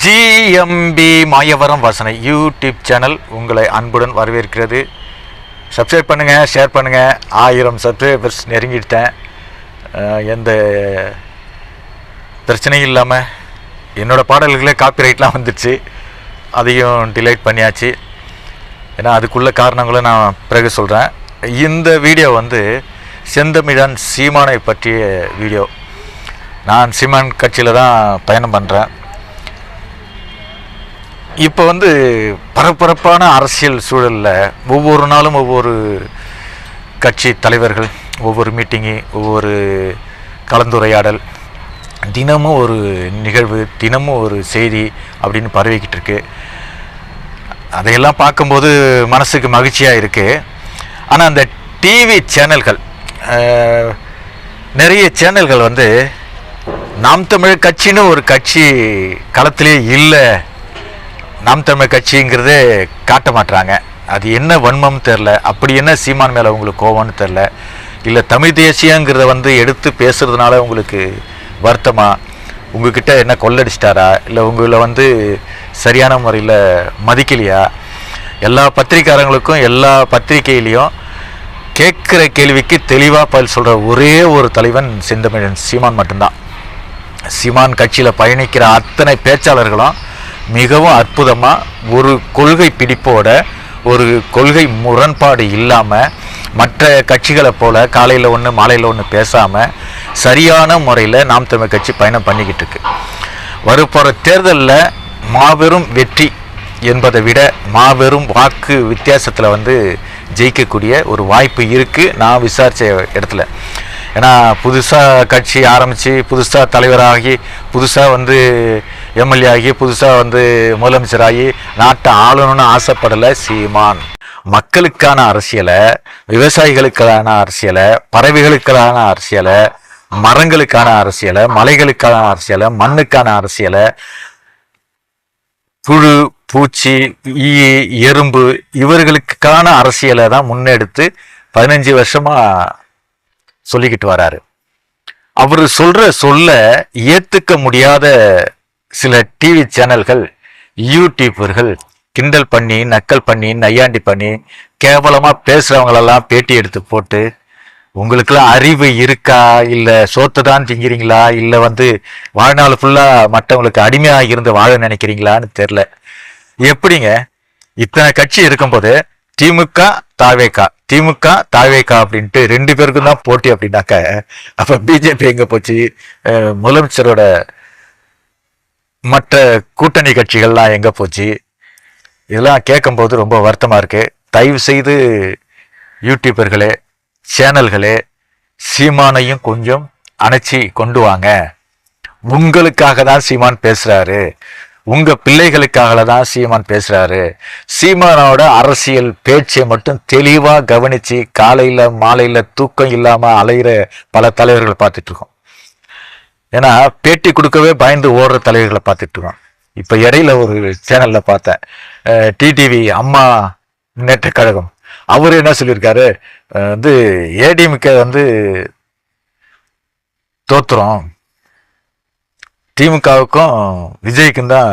GMP Mayavaram வாசனை YouTube channel உங்களை அன்புடன் வரவேற்கிறது. சப்ஸ்கிரைப் பண்ணுங்கள் ஷேர் பண்ணுங்கள் ஆயிரம் சப்ஸ்கிரைபர்ஸ் நெருங்கிட்டேன். எந்த பிரச்சனையும் இல்லாமல் என்னோடய பாடல்களே காப்பிரைட்லாம் வந்துடுச்சு அதையும் டிலைட் பண்ணியாச்சு. ஏன்னா அதுக்குள்ள காரணங்களும் நான் பிறகு சொல்கிறேன் இந்த வீடியோ வந்து செந்தமிழன் சீமானை பற்றிய வீடியோ. நான் சீமான் கட்சியில் தான் பயணம் பண்ணுறேன் இப்போ வந்து பரபரப்பான அரசியல் சூழலில் ஒவ்வொரு நாளும் ஒவ்வொரு கட்சி தலைவர்கள் ஒவ்வொரு மீட்டிங்கு ஒவ்வொரு கலந்துரையாடல் தினமும் ஒரு நிகழ்வு தினமும் ஒரு செய்தி அப்படின்னு பரவிக்கிட்டு இருக்கு. அதையெல்லாம் பார்க்கும்போது மனசுக்கு மகிழ்ச்சியாக இருக்குது ஆனால் அந்த டிவி சேனல்கள் நிறைய சேனல்கள் வந்து நாம் தமிழ் கட்சின்னு ஒரு கட்சி களத்திலே இல்லை நாம் தமிழ் கட்சிங்கிறதே காட்ட மாட்டுறாங்க அது என்ன வன்மம் தெரில அப்படி என்ன சீமான் மேலே உங்களுக்கு கோவம்னு தெரில இல்லை தமிழ் தேசியங்கிறத வந்து எடுத்து பேசுகிறதுனால உங்களுக்கு வருத்தமாக உங்ககிட்ட என்ன கொள்ளடிச்சிட்டாரா? இல்லை உங்களை வந்து சரியான முறையில் மதிக்கலையா? எல்லா பத்திரிக்காரங்களுக்கும் எல்லா பத்திரிகையிலையும் கேட்குற கேள்விக்கு தெளிவாக பதில் சொல்கிற ஒரே ஒரு தலைவன் செந்தமிழன். சீமான் மட்டும்தான். சீமான் கட்சியில் பயணிக்கிற அத்தனை பேச்சாளர்களும் மிகவும் அற்புதமாக ஒரு கொள்கை பிடிப்போட ஒரு கொள்கை முரண்பாடு இல்லாமல் மற்ற கட்சிகளை போல் காலையில் ஒன்று மாலையில் ஒன்று பேசாமல் சரியான முறையில் நாம் தமிழ் கட்சி பயணம் பண்ணிக்கிட்டு இருக்கு. வரப்போகிற தேர்தலில் மாபெரும் வெற்றி என்பதை விட மாபெரும் வாக்கு வித்தியாசத்தில் வந்து ஜெயிக்கக்கூடிய ஒரு வாய்ப்பு இருக்குது நான் விசாரித்த இடத்துல. ஏன்னா புதுசாக கட்சி ஆரம்பித்து புதுசாக தலைவராகி புதுசாக வந்து எம்எல்ஏ ஆகி புதுசாக வந்து முதலமைச்சராகி நாட்டை ஆளணும்னு ஆசைப்படலை சீமான். மக்களுக்கான அரசியலை விவசாயிகளுக்கான அரசியலை பறவைகளுக்கான அரசியலை மரங்களுக்கான அரசியலை மலைகளுக்கான அரசியலை மண்ணுக்கான அரசியலை புழு பூச்சி ஈ எறும்பு இவர்களுக்கான அரசியலை தான் முன்னெடுத்து பதினஞ்சு வருஷமாக சொல்லிக்கிட்டு வராரு. அவர் சொல்ற சொல்ல ஏத்துக்க முடியாத சில டிவி சேனல்கள் யூடியூபர்கள் கிண்டல் பண்ணி நக்கல் பண்ணி நையாண்டி பண்ணி கேவலமா பேசுறவங்களெல்லாம் பேட்டி எடுத்து போட்டு உங்களுக்கெல்லாம் அறிவு இருக்கா? இல்ல சோத்து தான் திங்கிறீங்களா? இல்ல வந்து வாழ்நாள் ஃபுல்லா மற்றவங்களுக்கு அடிமையாக இருந்து வாழ நினைக்கிறீங்களான்னு தெரியல எப்படிங்க? இத்தனை கட்சி இருக்கும்போது திமுக தாவேக்கா திமுக தாவேகா அப்படின்ட்டு ரெண்டு பேருக்கும் தான் போட்டி அப்படின்னாக்க அப்ப பிஜேபி எங்க போச்சு? முதலமைச்சரோட மற்ற கூட்டணி கட்சிகள்லாம் எங்க போச்சு? இதெல்லாம் கேட்கும்போது ரொம்ப வருத்தமா இருக்கு. தயவு செய்து யூடியூபர்களே சேனல்களே சீமானையும் கொஞ்சம் அணைச்சி கொண்டு வாங்க. உங்களுக்காக தான் சீமான் பேசுறாரு. உங்க பிள்ளைகளுக்காக தான் சீமான் பேசுறாரு. சீமானோட அரசியல் பேச்சை மட்டும் தெளிவா கவனிச்சு காலையில மாலையில தூக்கம் இல்லாம அலையிற பல தலைவர்களை பார்த்துட்டு இருக்கோம் ஏன்னா பேட்டி கொடுக்கவே பயந்து ஓடுற தலைவர்களை பார்த்துட்டு இருக்கோம் இப்ப இடையில ஒரு சேனல்ல பார்த்தேன். டிடிவி அம்மா முன்னேற்ற கழகம். அவர் என்ன சொல்லியிருக்காரு? வந்து ஏடிஎம்கே வந்து தோத்துறோம் திமுகவுக்கும் விஜய்க்கும் தான்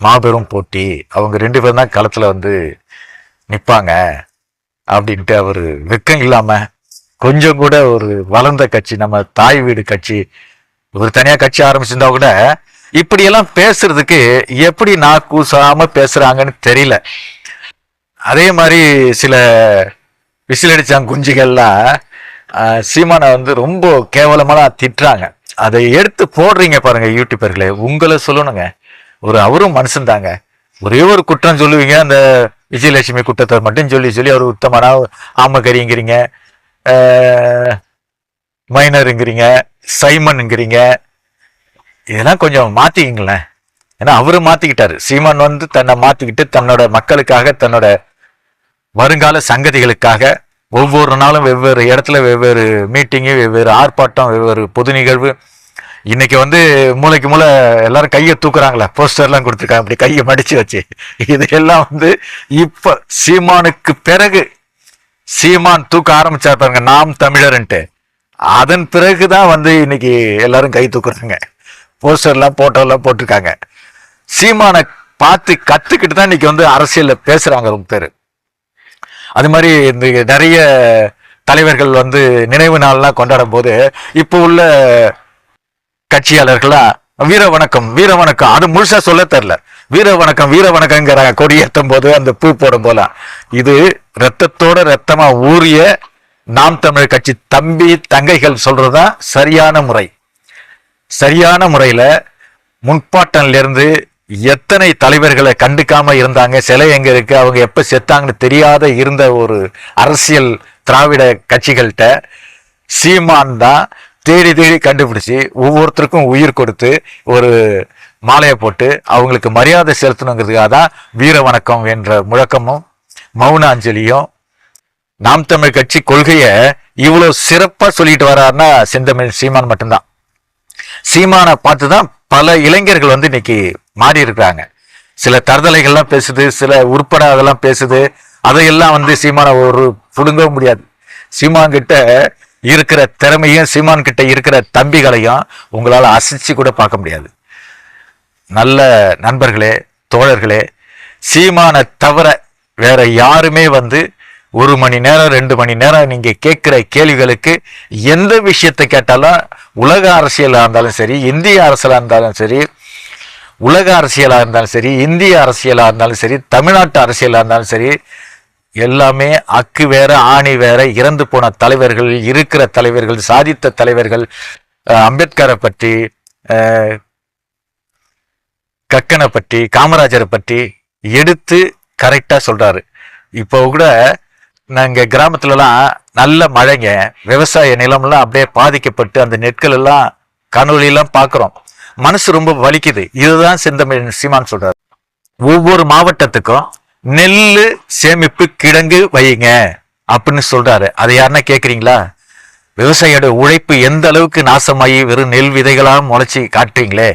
மாபெரும் போட்டி. அவங்க ரெண்டு பேரும் தான் களத்தில் வந்து நிற்பாங்க அப்படின்ட்டு அவர் வெக்கம் இல்லாமல் கொஞ்சம் கூட ஒரு வளர்ந்த கட்சி நம்ம தாய் வீடு கட்சி ஒரு தனியாக கட்சி ஆரம்பிச்சிருந்தா கூட இப்படியெல்லாம் பேசுறதுக்கு எப்படி நான் கூசாம பேசுறாங்கன்னு தெரியல. அதே மாதிரி சில விசிலடிச்சாங்க குஞ்சுகள்லாம் சீமானை வந்து ரொம்ப கேவலமாக திட்டுறாங்க. அதை எடுத்து போடுறீங்க பாருங்க யூடியூபர்களே உங்களை சொல்லணுங்க. ஒரு அவரும் மனுஷன் தாங்க. ஒரே ஒரு குற்றம் சொல்லுவீங்க அந்த விஜயலட்சுமி குற்றத்தை மட்டும் சொல்லி சொல்லி அவர் உத்தமனா ஆமகரிங்கிறீங்க மைனருங்கிறீங்க சைமனுங்கிறீங்க. இதெல்லாம் கொஞ்சம் மாற்றிக்கிங்களேன் ஏன்னா அவரு மாற்றிக்கிட்டார் சீமான் வந்து தன்னை மாற்றிக்கிட்டு தன்னோட மக்களுக்காக தன்னோட வருங்கால சங்கதிகளுக்காக ஒவ்வொரு நாளும் வெவ்வேறு இடத்துல வெவ்வேறு மீட்டிங்கு வெவ்வேறு ஆர்ப்பாட்டம் வெவ்வேறு பொது நிகழ்வு. இன்னைக்கு வந்து மூளைக்கு மூளை எல்லாரும் கையை தூக்குறாங்களே போஸ்டர்லாம் கொடுத்துருக்காங்க அப்படி கையை மடிச்சு வச்சு. இதெல்லாம் வந்து இப்போ சீமானுக்கு பிறகு சீமான் தூக்க ஆரம்பிச்சார் பாருங்க நாம் தமிழர்ன்ட்டு. அதன் பிறகு தான் வந்து இன்னைக்கு எல்லாரும் கை தூக்குறாங்க. போஸ்டர்லாம் போட்டோலாம் போட்டிருக்காங்க. சீமானை பார்த்து கற்றுக்கிட்டு தான் இன்னைக்கு வந்து அரசியலில் பேசுகிறாங்க ரொம்ப பேர். அது மாதிரி இந்த நிறைய தலைவர்கள் வந்து நினைவு நாள்லாம் கொண்டாடும் போது இப்போ உள்ள கட்சியாளர்களா வீர வணக்கம் வீர வணக்கம். அது முழுசா சொல்ல தெரில வீர வணக்கம் வீர வணக்கங்கிறாங்க கொடி ஏற்றும் போது அந்த பூ போடும் போல இது ரத்தத்தோட ரத்தமா ஊறிய நாம் தமிழர் கட்சி தம்பி தங்கைகள் சொல்றதுதான் சரியான முறை. சரியான முறையில முன்பாட்டன்ல இருந்து எத்தனை தலைவர்களை கண்டுக்காம இருந்தாங்க? சிலை எங்க இருக்கு? அவங்க எப்ப செத்தாங்கன்னு தெரியாத இருந்த ஒரு அரசியல் திராவிட கட்சிகள்கிட்ட சீமான் தான் தேடி தேடி கண்டுபிடிச்சு ஒவ்வொருத்தருக்கும் உயிர் கொடுத்து ஒரு மாலையை போட்டு அவங்களுக்கு மரியாதை செலுத்தணுங்கிறதுக்காக தான் வீர வணக்கம் என்ற முழக்கமும் மௌன அஞ்சலியும் நாம் தமிழ் கட்சி கொள்கையை இவ்வளவு சிறப்பா சொல்லிட்டு வர்றாருன்னா செந்தமிழ் சீமான் மட்டும்தான். சீமானை பார்த்து தான் பல இளைஞர்கள் வந்து இன்னைக்கு மாறி இருக்கிறாங்க சில தரதலைகள்லாம் பேசுது சில உருப்படாதெல்லாம் பேசுது. அதையெல்லாம் வந்து சீமானை ஒரு புடுங்க முடியாது. சீமான் கிட்ட இருக்கிற திறமையும் சீமான் கிட்ட இருக்கிற தம்பிகளையும் உங்களால் அசைச்சு கூட பார்க்க முடியாது. நல்ல நண்பர்களே தோழர்களே சீமானை தவிர வேற யாருமே வந்து ஒரு மணி நேரம் ரெண்டு மணி நேரம் நீங்க கேட்கிற கேள்விகளுக்கு எந்த விஷயத்தை கேட்டாலும் உலக அரசியலா இருந்தாலும் சரி இந்திய அரசியலா இருந்தாலும் சரி உலக அரசியலா இருந்தாலும் சரி இந்திய அரசியலா இருந்தாலும் சரி தமிழ்நாட்டு அரசியலா இருந்தாலும் சரி எல்லாமே அக்கு வேற ஆணி வேற இறந்து போன தலைவர்கள் இருக்கிற தலைவர்கள் சாதித்த தலைவர்கள் அம்பேத்கரை பற்றி கக்கனை பற்றி காமராஜரை பற்றி எடுத்து கரெக்டாக சொல்கிறாரு இப்போ கூட நாங்கள் கிராமத்துலலாம் நல்ல மழைங்க. விவசாய நிலம்லாம் அப்படியே பாதிக்கப்பட்டு அந்த நெற்கள் எல்லாம் கனவுலாம் பார்க்குறோம் மனசு ரொம்ப வலிக்குது. இதுதான் செந்தமிழ் சீமான் சொல்றாரு. ஒவ்வொரு மாவட்டத்துக்கும் நெல் சேமிப்பு கிடங்கு வையுங்க அப்படின்னு சொல்றாரு. அதை யாருன்னா கேட்குறீங்களா விவசாயியோட உழைப்பு எந்த அளவுக்கு நாசமாகி வெறும் நெல் விதைகளாக முளைச்சி காட்டுறீங்களே?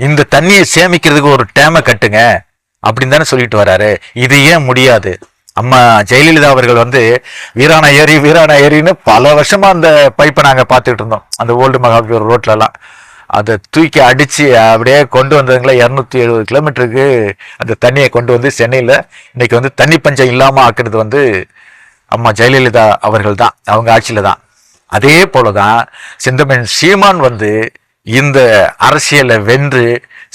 இந்த தண்ணியை சேமிக்கிறதுக்கு ஒரு டேமை கட்டுங்க அப்படின்னு தானே சொல்லிட்டு வராரு. இது ஏன் முடியாது? அம்மா ஜெயலலிதா அவர்கள் வந்து வீராணா ஏரி வீராணா ஏரின்னு பல வருஷமா அந்த பைப்பை நாங்க பார்த்துட்டு இருந்தோம். அந்த ஓல்டு மகாபலிபுரம் ரோட்ல எல்லாம் அதை தூக்கி அடிச்சு அப்படியே கொண்டு வந்ததுங்களா இரநூத்தி எழுபது கிலோமீட்டருக்கு அந்த தண்ணியை கொண்டு வந்து சென்னையில இன்னைக்கு வந்து தண்ணி பஞ்சம் இல்லாம ஆக்குறது வந்து அம்மா ஜெயலலிதா அவர்கள் தான் அவங்க ஆட்சியில தான். அதே போலதான் செந்தமிழ் சீமான் வந்து இந்த அரசியலை வென்று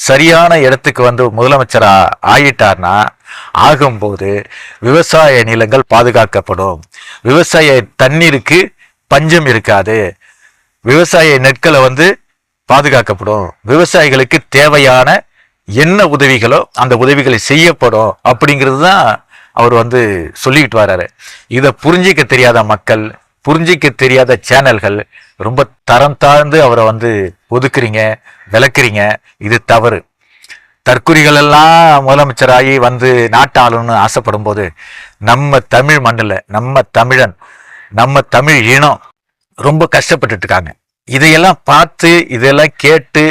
சரியான இடத்துக்கு வந்து முதலமைச்சரா ஆயிட்டார்னா ஆகும்போது விவசாய நிலங்கள் பாதுகாக்கப்படும். விவசாய தண்ணீருக்கு பஞ்சம் இருக்காது. விவசாய நெற்களை வந்து பாதுகாக்கப்படும். விவசாயிகளுக்கு தேவையான என்ன உதவிகளோ அந்த உதவிகளை செய்யப்படும் அப்படிங்கிறது தான் அவர் வந்து சொல்லிக்கிட்டு வர்றாரு இதை புரிஞ்சிக்க தெரியாத மக்கள் புரிஞ்சிக்க தெரியாத சேனல்கள் ரொம்ப தரம் தாழ்ந்து அவரை வந்து ஒதுக்குறீங்க விளக்குறீங்க. இது தவறு. தற்குறிகள் எல்லாம் முதலமைச்சராகி வந்து நாட்டாளுன்னு ஆசைப்படும் போது நம்ம தமிழ் மண்ணில் நம்ம தமிழன் நம்ம தமிழ் இனம் ரொம்ப கஷ்டப்பட்டுட்டு இருக்காங்க இதையெல்லாம் பார்த்து இதெல்லாம் கேட்டு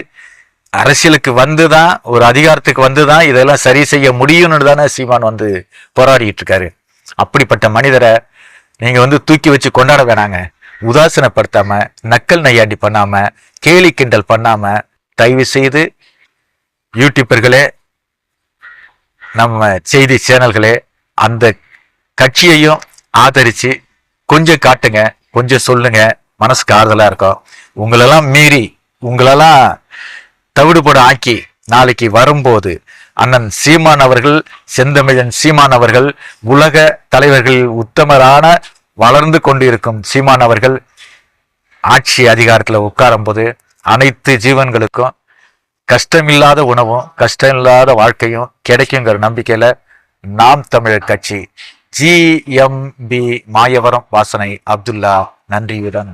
அரசியலுக்கு வந்து தான் ஒரு அதிகாரத்துக்கு வந்து தான் இதெல்லாம் சரி செய்ய முடியும்னு தானே சீமான் வந்து போராடிட்டு இருக்காரு அப்படிப்பட்ட மனிதரை நீங்க வந்து தூக்கி வச்சு கொண்டாட வேணாங்க. உதாசீனப்படுத்தாம நக்கல் நையாண்டி பண்ணாம கேலி கிண்டல் பண்ணாம தயவு செய்து யூடியூபர்களே நம்ம செய்தி சேனல்களே அந்த கட்சியையும் ஆதரித்து கொஞ்சம் காட்டுங்க கொஞ்சம் சொல்லுங்க. மனசுக்கு ஆறுதலாக இருக்கும். உங்களெல்லாம் மீறி உங்களெல்லாம் தவிடுபட ஆக்கி நாளைக்கு வரும்போது அண்ணன் சீமான் அவர்கள் செந்தமிழன் சீமான் அவர்கள் உலக தலைவர்களில் உத்தமரான வளர்ந்து கொண்டிருக்கும் சீமான் அவர்கள் ஆட்சி அதிகாரத்துல உட்காரும்போது அனைத்து ஜீவன்களுக்கும் கஷ்டமில்லாத உணவும் கஷ்டமில்லாத வாழ்க்கையும் கிடைக்குங்கிற நம்பிக்கையில நாம் தமிழர் கட்சி ஜிஎம்பி மாயவரம் வாசனை. அப்துல்லா நன்றியுடன்.